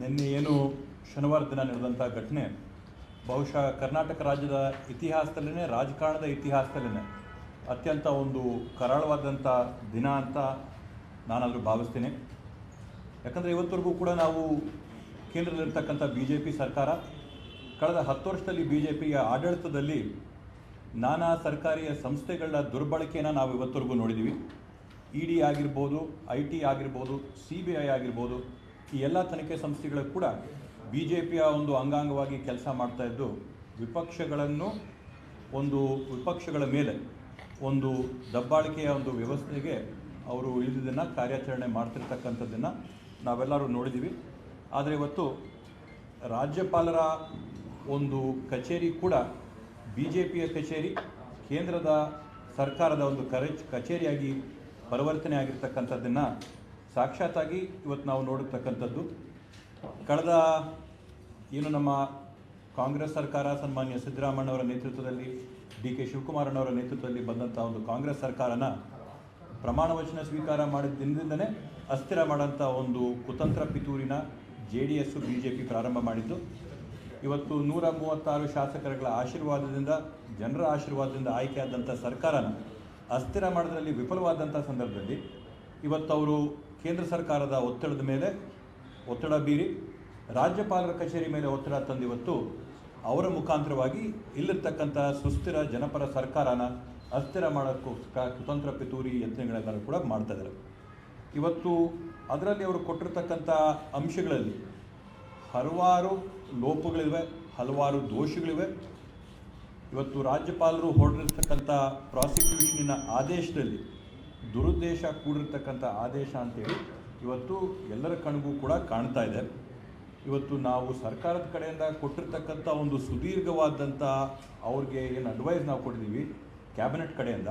ನಿನ್ನೆ ಏನು ಶನಿವಾರ ದಿನ ನಡೆದಂಥ ಘಟನೆ, ಬಹುಶಃ ಕರ್ನಾಟಕ ರಾಜ್ಯದ ಇತಿಹಾಸದಲ್ಲೇ ರಾಜಕಾರಣದ ಇತಿಹಾಸದಲ್ಲೇ ಅತ್ಯಂತ ಒಂದು ಕರಾಳವಾದಂಥ ದಿನ ಅಂತ ನಾನಾದರೂ ಭಾವಿಸ್ತೀನಿ. ಯಾಕಂದರೆ ಇವತ್ತವರೆಗೂ ಕೂಡ ನಾವು ಕೇಂದ್ರದಲ್ಲಿರ್ತಕ್ಕಂಥ ಬಿ ಜೆ ಪಿ ಸರ್ಕಾರ, ಕಳೆದ ಹತ್ತು ವರ್ಷದಲ್ಲಿ ಬಿ ಜೆ ಪಿಯ ಆಡಳಿತದಲ್ಲಿ ನಾನಾ ಸರ್ಕಾರಿ ಸಂಸ್ಥೆಗಳ ದುರ್ಬಳಕೆಯನ್ನು ನಾವು ಇವತ್ತವರೆಗೂ ನೋಡಿದ್ದೀವಿ ಇ ಡಿ ಆಗಿರ್ಬೋದು, ಐ ಟಿ ಆಗಿರ್ಬೋದು, ಸಿ ಬಿ ಐ ಆಗಿರ್ಬೋದು ಈ ಎಲ್ಲ ತನಿಖೆ ಸಂಸ್ಥೆಗಳು ಕೂಡ ಬಿ ಜೆ ಪಿಯ ಒಂದು ಅಂಗಾಂಗವಾಗಿ ಕೆಲಸ ಮಾಡ್ತಾ ಇದ್ದು, ವಿಪಕ್ಷಗಳನ್ನು ಒಂದು ವಿಪಕ್ಷಗಳ ಮೇಲೆ ಒಂದು ದಬ್ಬಾಳಿಕೆಯ ಒಂದು ವ್ಯವಸ್ಥೆಗೆ ಅವರು ಇಳಿದಿದ್ದನ್ನು ಕಾರ್ಯಾಚರಣೆ ಮಾಡ್ತಿರ್ತಕ್ಕಂಥದ್ದನ್ನು ನಾವೆಲ್ಲರೂ ನೋಡಿದ್ದೀವಿ. ಆದರೆ ಇವತ್ತು ರಾಜ್ಯಪಾಲರ ಒಂದು ಕಚೇರಿ ಕೂಡ ಬಿ ಜೆ ಪಿಯ ಕಚೇರಿ, ಕೇಂದ್ರದ ಸರ್ಕಾರದ ಒಂದು ಕರೆ ಕಚೇರಿಯಾಗಿ ಪರಿವರ್ತನೆ ಆಗಿರ್ತಕ್ಕಂಥದ್ದನ್ನು ಸಾಕ್ಷಾತ್ತಾಗಿ ಇವತ್ತು ನಾವು ನೋಡತಕ್ಕಂಥದ್ದು, ಕಳೆದ ಏನು ನಮ್ಮ ಕಾಂಗ್ರೆಸ್ ಸರ್ಕಾರ ಸನ್ಮಾನ್ಯ ಸಿದ್ದರಾಮಣ್ಣವರ ನೇತೃತ್ವದಲ್ಲಿ, ಡಿ ಕೆ ಶಿವಕುಮಾರಣ್ಣವರ ನೇತೃತ್ವದಲ್ಲಿ ಬಂದಂಥ ಒಂದು ಕಾಂಗ್ರೆಸ್ ಸರ್ಕಾರನ ಪ್ರಮಾಣ ವಚನ ಸ್ವೀಕಾರ ಮಾಡಿದ ದಿನದಿಂದನೇ ಅಸ್ಥಿರ ಮಾಡಂಥ ಒಂದು ಕುತಂತ್ರ ಪಿತೂರಿನ J D S B J P ಪ್ರಾರಂಭ ಮಾಡಿದ್ದು. ಇವತ್ತು ನೂರ ಮೂವತ್ತಾರು ಶಾಸಕರುಗಳ ಆಶೀರ್ವಾದದಿಂದ, ಜನರ ಆಶೀರ್ವಾದದಿಂದ ಆಯ್ಕೆಯಾದಂಥ ಸರ್ಕಾರನ ಅಸ್ಥಿರ ಮಾಡೋದ್ರಲ್ಲಿ ವಿಫಲವಾದಂಥ ಸಂದರ್ಭದಲ್ಲಿ, ಇವತ್ತು ಅವರು ಕೇಂದ್ರ ಸರ್ಕಾರದ ಒತ್ತಡದ ಮೇಲೆ ಒತ್ತಡ ಬೀರಿ ರಾಜ್ಯಪಾಲರ ಕಚೇರಿ ಮೇಲೆ ಒತ್ತಡ ತಂದಿವತ್ತು ಅವರ ಮುಖಾಂತರವಾಗಿ ಇಲ್ಲಿರ್ತಕ್ಕಂಥ ಸುಸ್ಥಿರ ಜನಪರ ಸರ್ಕಾರನ ಅಸ್ಥಿರ ಮಾಡೋಕ್ಕೋಸ್ಕರ ಕುತಂತ್ರ ಪಿತೂರಿ ಯತ್ನಗಳೆಲ್ಲರೂ ಕೂಡ ಮಾಡ್ತಾ ಇದ್ದಾರೆ. ಇವತ್ತು ಅದರಲ್ಲಿ ಅವರು ಕೊಟ್ಟಿರ್ತಕ್ಕಂಥ ಅಂಶಗಳಲ್ಲಿ ಹಲವಾರು ಲೋಪಗಳಿವೆ, ಹಲವಾರು ದೋಷಗಳಿವೆ. ಇವತ್ತು ರಾಜ್ಯಪಾಲರು ಹೊರಡಿರ್ತಕ್ಕಂಥ ಪ್ರಾಸಿಕ್ಯೂಷನಿನ ಆದೇಶದಲ್ಲಿ ದುರುದ್ದೇಶ ಕೂಡಿರ್ತಕ್ಕಂಥ ಆದೇಶ ಅಂತೇಳಿ ಇವತ್ತು ಎಲ್ಲರ ಕಣ್ಗೂ ಕೂಡ ಕಾಣ್ತಾ ಇದೆ. ಇವತ್ತು ನಾವು ಸರ್ಕಾರದ ಕಡೆಯಿಂದ ಕೊಟ್ಟಿರ್ತಕ್ಕಂಥ ಒಂದು ಸುದೀರ್ಘವಾದಂಥ ಅವ್ರಿಗೆ ಏನು ಅಡ್ವೈಸ್ ನಾವು ಕೊಟ್ಟಿದ್ದೀವಿ ಕ್ಯಾಬಿನೆಟ್ ಕಡೆಯಿಂದ,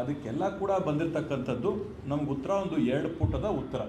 ಅದಕ್ಕೆಲ್ಲ ಕೂಡ ಬಂದಿರತಕ್ಕಂಥದ್ದು ನಮ್ಗೆ ಉತ್ತರ ಒಂದು ಎರಡು ಪುಟದ ಉತ್ತರ.